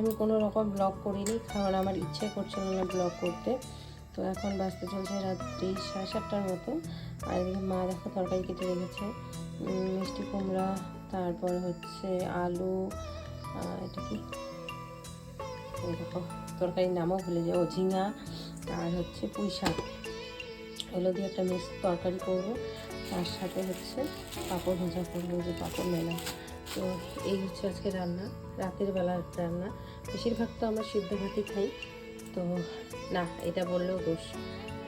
আমি কোনো রকম ব্লগ করিনি, কারণ আমার ইচ্ছে করছিল না ব্লগ করতে। তো এখন বাঁচতে চলছে রাত্রি সাড়ে সাতটার মতো। আর এদিকে মা দেখো তরকারি কেটে রেখেছে মিষ্টি কুমড়া, তারপর হচ্ছে আলু এটা কি? দেখো, তরকারির নামও ভুলে যাও ঝিঙা, আর হচ্ছে পুঁই শাক। এগুলো দিয়ে একটা মিক্স তরকারি করব, তার সাথে হচ্ছে পাঁপড় ভাজা করব, যে পাঁপড় মেলা। তো এই হচ্ছে আজকে রান্না, রাতের বেলার রান্না। বেশিরভাগ তো আমরা সিদ্ধ ভাতই খাই। তো না, এটা বললেও দোষ।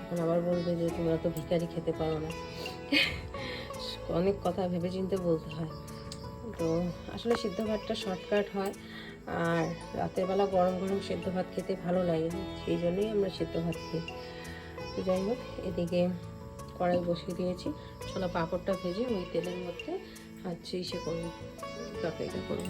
এখন আবার বলবে যে তোমরা তো ভিখারি খেতে পারো না। অনেক কথা ভেবে চিন্তে বলতে হয়। তো আসলে সিদ্ধ ভাতটা শর্টকাট হয়। আর রাতের বেলা গরম গরম সিদ্ধ ভাত খেতে ভালো লাগে সেই জন্যই আমরা সিদ্ধ ভাত খাই। যাই হোক, এদিকে কড়াই বসিয়ে দিয়েছি। ছোলা পাঁপড়টা ভেজে ওই তেলের মধ্যে হচ্ছে সে করব তরকারিটা করব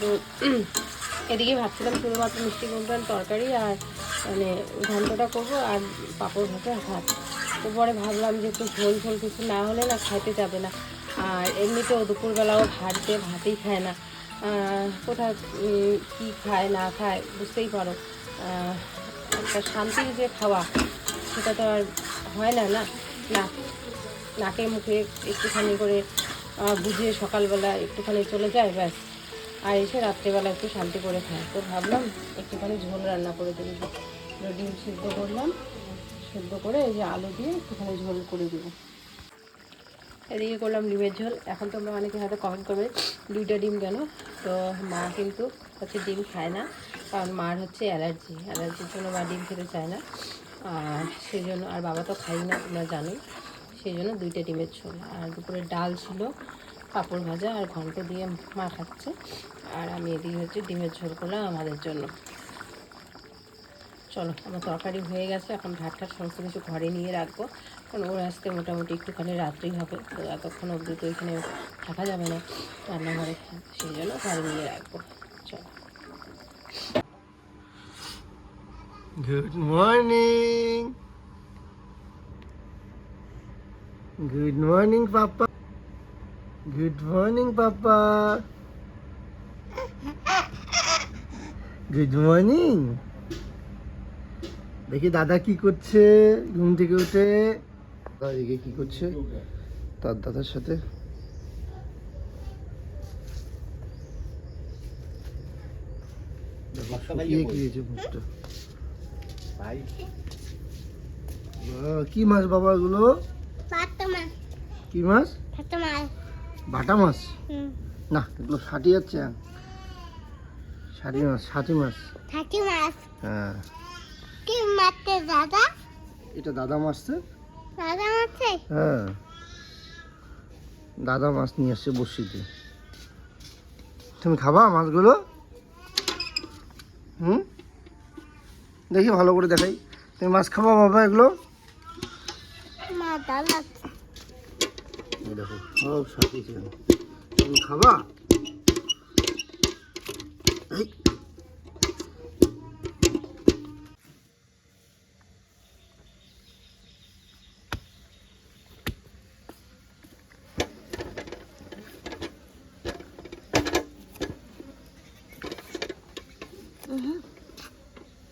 তো, এদিকে ভাবছিলাম শুধুমাত্র মিষ্টি কুমড়ার তরকারি আর মানে ঘন্টটা করব আর পাঁপড় ভাজা ভাত। তো পরে ভাবলাম যে একটু ঝোল ঝোল কিছু না হলে না খাইতে যাবে না। আর এমনিতেও দুপুরবেলাও ভাত দিয়ে ভাতই খায় না। কোথায় কী খায়, না খায়, বুঝতেই পারো। একটা শান্তির যে খাওয়া, সেটা তো আর হয় না না? নাকে মুখে একটুখানি করে বুঝিয়ে সকালবেলা একটুখানি চলে যায়, ব্যাস। আর এসে রাত্রেবেলা একটু শান্তি করে খায়। তো ভাবলাম একটুখানি ঝোল রান্না করে তো ডিম সিদ্ধ করলাম, সিদ্ধ করে এই যে আলু দিয়ে একটুখানি ঝোল করে দেবো। এদিকে করলাম ডিমের ঝোল। এখন তোমরা অনেকে হয়তো কমেন্ট করবে, দুইটা ডিম কেন? তো মা কিন্তু হচ্ছে ডিম খায় না, কারণ মার হচ্ছে অ্যালার্জি। অ্যালার্জির জন্য মা ডিম খেতে চায় না। আর সেই জন্য, আর বাবা তো খাই না, তোমরা জানোই। সেই জন্য দুইটা ডিমের ঝোল। আর দুপুরে ডাল ছিল, পাঁপড় ভাজা আর ঘন্ট দিয়ে মা খাচ্ছে। আর আমি এদিকে হচ্ছে ডিমের ঝোল করলাম আমাদের জন্য। চলো, আমার তরকারি হয়ে গেছে, এখন ভাত টাট সমস্ত কিছু ঘরে নিয়ে রাখব। কারণ ওর আসতে মোটামুটি একটুখানি রাত্রি হবে, তো এতক্ষণ অবধি তো এখানে থাকা যাবে না, রান্নাঘরে সেই জন্য ঘরে নিয়ে রাখব। চলো। Good morning. Good morning, Papa. Good morning, Papa. Good morning. দেখি দাদা কি করছে? ঘুম থেকে উঠে। দাদা এদিকে কি করছে? তার দাদার সাথে। কি মাছ বাবা এগুলো কি মাছ? বাটা মাছ? না এগুলো ষাটি যাচ্ছে ষাটি মাছ ষাটি মাছ। মাছ। হ্যাঁ। কি মারতে দাদা? এটা দাদা মাছছে দাদা মারছে হ্যাঁ। দাদা মাছ নিয়ে আসছে বসিতে। তুমি খাবা মাছগুলো? হুম? দেখি ভালো করে দেখাই। তুমি মাছ খাবা বাবা এগুলো? দাদা। দেখো সব সাথে খাবা এই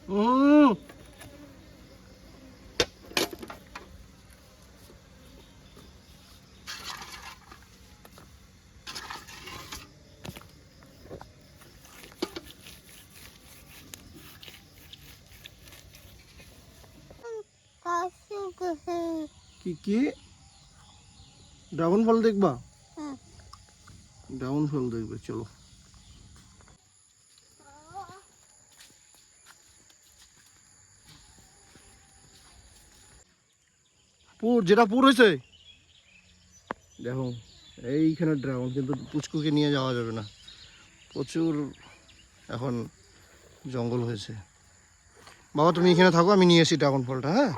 হুম কসু কসু কি কি? ড্রাগন ফল দেখবা? ড্রাগন ফল দেখবে চলো। পুর যেটা পুর হয়েছে? দেখো এইখানে ড্রাগন কিন্তু পুচকুকে নিয়ে যাওয়া যাবে না। প্রচুর এখন জঙ্গল হয়েছে। বাবা তুমি এখানে থাকো আমি নিয়ে এসি ড্রাগন ফলটা হ্যাঁ?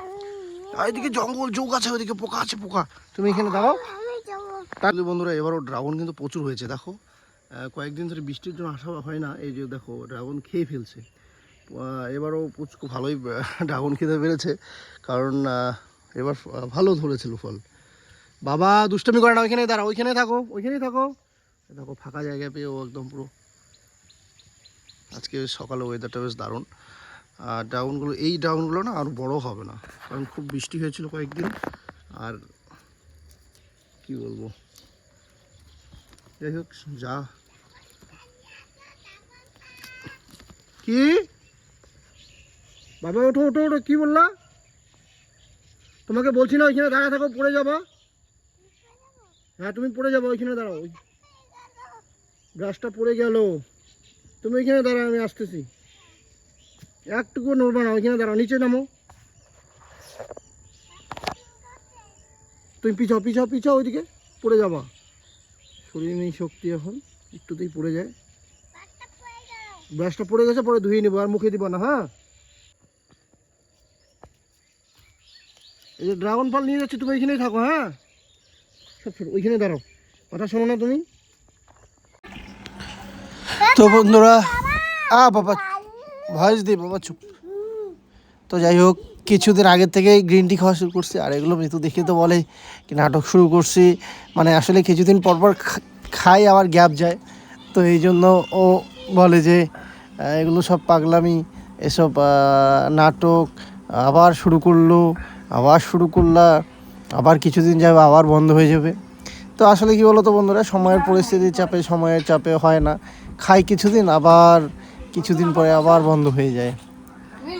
এদিকে জঙ্গল যোগ আছে ওইদিকে পোকা আছে, পোকা। তুমি এখানে দাঁড়াও। তাহলে বন্ধুরা, এবারও ড্রাগন কিন্তু প্রচুর হয়েছে, দেখো। কয়েকদিন ধরে বৃষ্টির জন্য আসা হয় না, এই যে দেখো, ড্রাগন খেয়ে ফেলছে। এবারও পুচকু ভালোই ড্রাগন খেতে পেরেছে, কারণ এবার ভালো ধরেছিল ফল। বাবা, দুষ্টামি করে না ওইখানে দাঁড়াও ওইখানে থাকো, ওইখানেই থাকো। দেখো, ফাঁকা জায়গা পেয়ে ও একদম পুরো। আজকে সকালে ওয়েদারটা বেশ দারুণ। আর ড্রাগনগুলো এই ড্রাগনগুলো না আর বড় হবে না। কারণ খুব বৃষ্টি হয়েছিল কয়েকদিন, আর কি বলব? যাই হোক, যা। কি? বাবা, ওঠো ওঠো ওঠো, কি বললা? তোমাকে বলছি না, ওইখানে দাঁড়া থাকো, পড়ে যাবা। হ্যাঁ তুমি পড়ে যাব, ওইখানে দাঁড়াও। গাছটা পড়ে গেল। তুমি ওইখানে দাঁড়াও, আমি আসতেছি। একটুকু নড়বা না, ওইখানে দাঁড়াও, নিচে নামো। তুমি পিছাও পিছাও পিছাও ওইদিকে, পড়ে যাবা। শরীরে নেই শক্তি এখন, একটুতেই পড়ে যায়। ব্রাশটা পড়ে গেছে, পরে ধুয়ে নেব, আর মুখে দিব না হ্যাঁ? এই যে ড্রাগন ফল নিয়ে যাচ্ছি, তুমি ওইখানেই থাকো হ্যাঁ? সব ছোট ওইখানে দাঁড়াও। কথা শোনো না তুমি। তো বন্ধুরা, আ বাবা ভয়েস দি বাবা, চুপ। তো যাই হোক, কিছুদিন আগের থেকেই গ্রিন টি খাওয়া শুরু করছি, আর এগুলো মৃত্যু দেখে তো বলে কি নাটক শুরু করছি। মানে আসলে কিছুদিন পর পর খাই, আবার গ্যাপ যায়। তো এই জন্য ও বলে যে এগুলো সব পাগলামি, এসব নাটক, আবার শুরু করল, আবার শুরু করলা, আবার কিছুদিন যাবে, আবার বন্ধ হয়ে যাবে। তো আসলে কি বলতো বন্ধুরা, সময়ের পরিস্থিতির চাপে, সময়ের চাপে হয় না। খাই কিছুদিন, আবার কিছুদিন পরে আবার বন্ধ হয়ে যায়।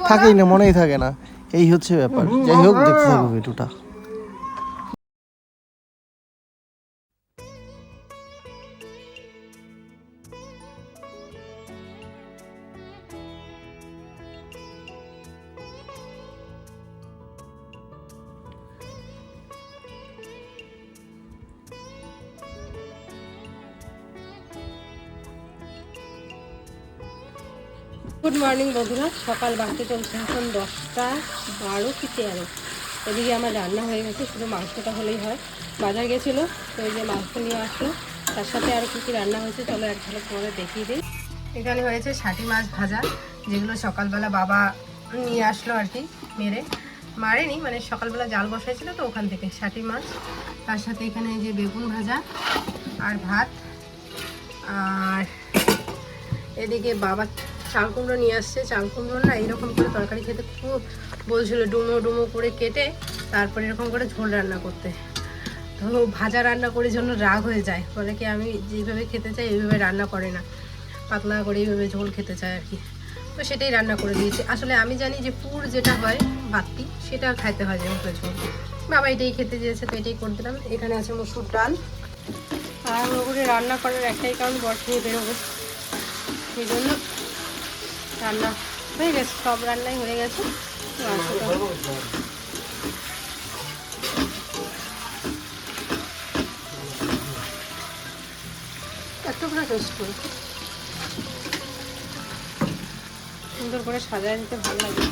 থাকেই না, মনেই থাকে না। এই হচ্ছে ব্যাপার। যাই হোক, দেখতে থাকো ভিডিওটা। মর্নিং বন্ধুরা, সকাল বাড়তে চলছে, এখন দশটা বারো কি তেরো। এদিকে আমার রান্না হয়ে গেছে, শুধু মাংসটা হলেই হয়। বাজার গেছিল, তো এই যে মাংস নিয়ে আসলো। তার সাথে আর কী কী রান্না হয়েছে, চলো এক ঝলক পরে দেখিয়ে দিই। এখানে হয়েছে ষাটি মাছ ভাজা, যেগুলো সকালবেলা বাবা নিয়ে আসলো আর কি, মেরে। মারেনি মানে সকালবেলা জাল বসাইছিল তো ওখান থেকে ষাটি মাছ। তার সাথে এখানে যে বেগুন ভাজা আর ভাত। আর এদিকে বাবা চাল কুমড়ো নিয়ে আসছে। চাল কুমড়ো না এরকম করে তরকারি খেতে খুব বলছিল, ডুমো ডুমো করে কেটে তারপর এরকম করে ঝোল রান্না করতে। তো ভাজা রান্না করে জন্য রাগ হয়ে যায়। বলে কি আমি যেভাবে খেতে চাই এইভাবে রান্না করে না। পাতলা করে এইভাবে ঝোল খেতে চাই আর কি। তো সেটাই রান্না করে দিয়েছি। আসলে আমি জানি যে পুর যেটা হয় বাত্তি সেটা খাইতে হয় যেমন ঝোল। বাবা এটাই খেতে চেয়েছে, তো এটাই করে দিলাম। এখানে আছে মসুর ডাল। আর করে রান্না করার একটাই কারণ, বর খেয়ে বেরোবো। সেই জন্য রান্না হয়ে গেছে সব রান্নাই হয়ে গেছে। একটু সুন্দর করে সাজায় নিতে ভালো লাগে।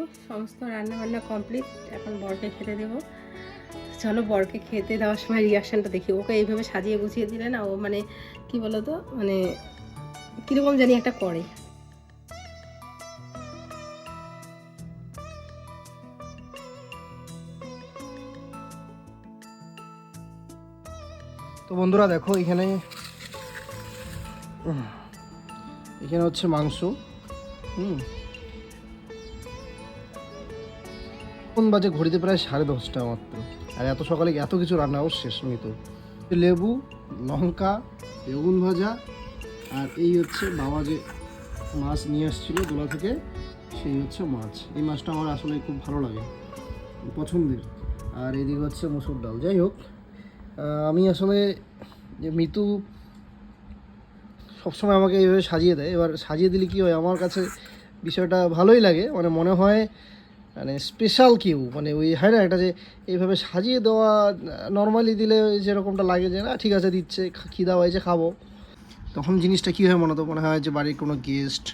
দেখো, সমস্ত রান্না বান্না কমপ্লিট এখন বরকে খেতে দেবো। চলো বরকে খেতে দেওয়ার সময় রিয়াকশানটা দেখি। ওকে এইভাবে সাজিয়ে গুছিয়ে দিলে না, ও মানে কি বলতো মানে কীরকম জানি একটা করে। তো বন্ধুরা দেখো, এখানে এখানে হচ্ছে মাংস, হুম? কোন বাজে ঘড়িতে প্রায় সাড়ে দশটা মাত্র। আর এত সকালে এত কিছু রান্নাও শেষ মিত লেবু, লঙ্কা, বেগুন ভাজা, আর এই হচ্ছে বাবা যে মাছ নিয়ে আসছিল দোলা থেকে, সেই হচ্ছে মাছ। এই মাছটা আমার আসলে খুব ভালো লাগে, পছন্দের। আর এদিকে হচ্ছে মুসুর ডাল। যাই হোক আমি আসলে যে মিতু সবসময় আমাকে এইভাবে সাজিয়ে দেয়। এবার সাজিয়ে দিলে কী হয়, আমার কাছে বিষয়টা ভালোই লাগে। মানে মনে হয় মানে স্পেশাল কেউ মানে ওই হয় না, একটা যে এইভাবে সাজিয়ে দেওয়া নর্মালি দিলে যেরকমটা লাগে যে, না, ঠিক আছে, দিচ্ছে খিদা হয়েছে, খাব। তখন জিনিসটা কী হয় মনে তো, মনে হয় যে বাড়ির কোনো গেস্ট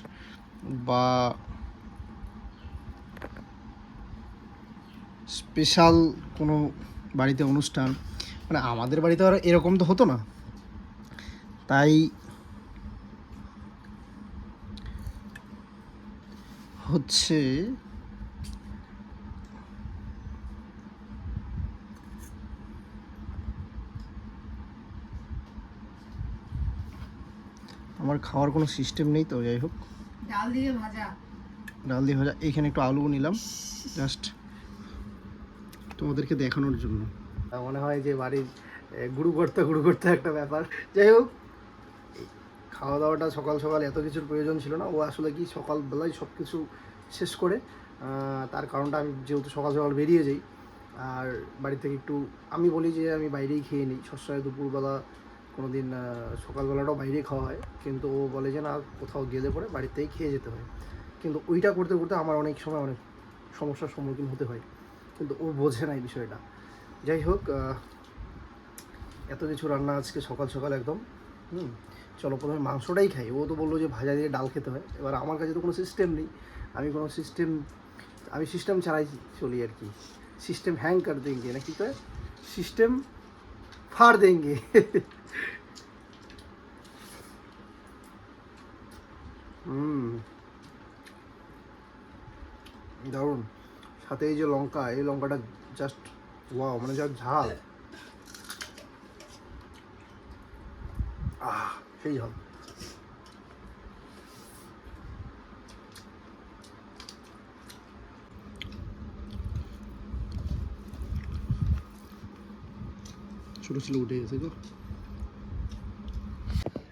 বা স্পেশাল কোনো বাড়িতে অনুষ্ঠান মানে আমাদের বাড়িতে আর এরকম তো হতো না। তাই হচ্ছে আমার খাওয়ার কোনো সিস্টেম নেই তো যাই হোক। ডাল দিয়ে ভাজা। ডাল দিয়ে ভাজা। এইখানে একটু আলু নিলাম জাস্ট তোমাদেরকে দেখানোর জন্য। মনে হয় যে বাড়ির গুরু করতে গুরু করতে একটা ব্যাপার। যাই হোক খাওয়া দাওয়াটা সকাল সকাল এত কিছুর প্রয়োজন ছিল না। ও আসলে কি সকালবেলায় সব কিছু শেষ করে? তার কারণটা আমি যেহেতু সকাল সকাল বেরিয়ে যাই আর বাড়ি থেকে একটু আমি বলি যে আমি বাইরেই খেয়ে নিই। সবসময় দুপুরবেলা কোনো দিন সকালবেলাটাও বাইরে খাওয়া হয়। কিন্তু ও বলে যে, না, কোথাও গেলে পরে, বাড়িতেই খেয়ে যেতে হয়। কিন্তু ওইটা করতে করতে আমার অনেক সময় অনেক সমস্যার সম্মুখীন হতে হয়। কিন্তু ও বোঝে না এই বিষয়টা। যাই হোক এত কিছু রান্না আজকে সকাল সকাল একদম, হুম, চলো প্রথমে মাংসটাই খাই। ও তো বলল যে, ভাজা দিয়ে ডাল খেতে হয়। এবার আমার কাছে তো কোনো সিস্টেম নেই। আমি কোনো সিস্টেম আমি সিস্টেম ছাড়াই চলি আর কি। সিস্টেম হ্যাং কর দেঙ্গে না কি কয় সিস্টেম ফাড় দেঙ্গে হুম দারুণ সাথে এই যে লঙ্কা এই লঙ্কাটা জাস্ট ওয়াও মানে যা ঝাল আহ সেই ঝাল ছোট ছিল, উঠে গেছে গো।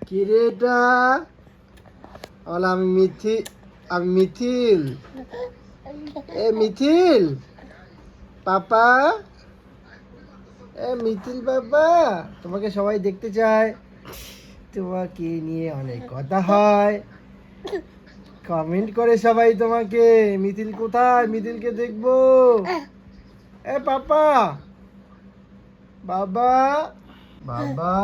কি রে বলে আমি মিথি, আমি মিথিল। এ, মিথিল? পাপা? এ, মিথিল বাবা, তোমাকে সবাই দেখতে চায়। তোমাকে নিয়ে অনেক কথা হয়। কমেন্ট করে সবাই তোমাকে, মিথিল কোথায়? মিথিলকে দেখব। এ, পাপা! বাবা বাবা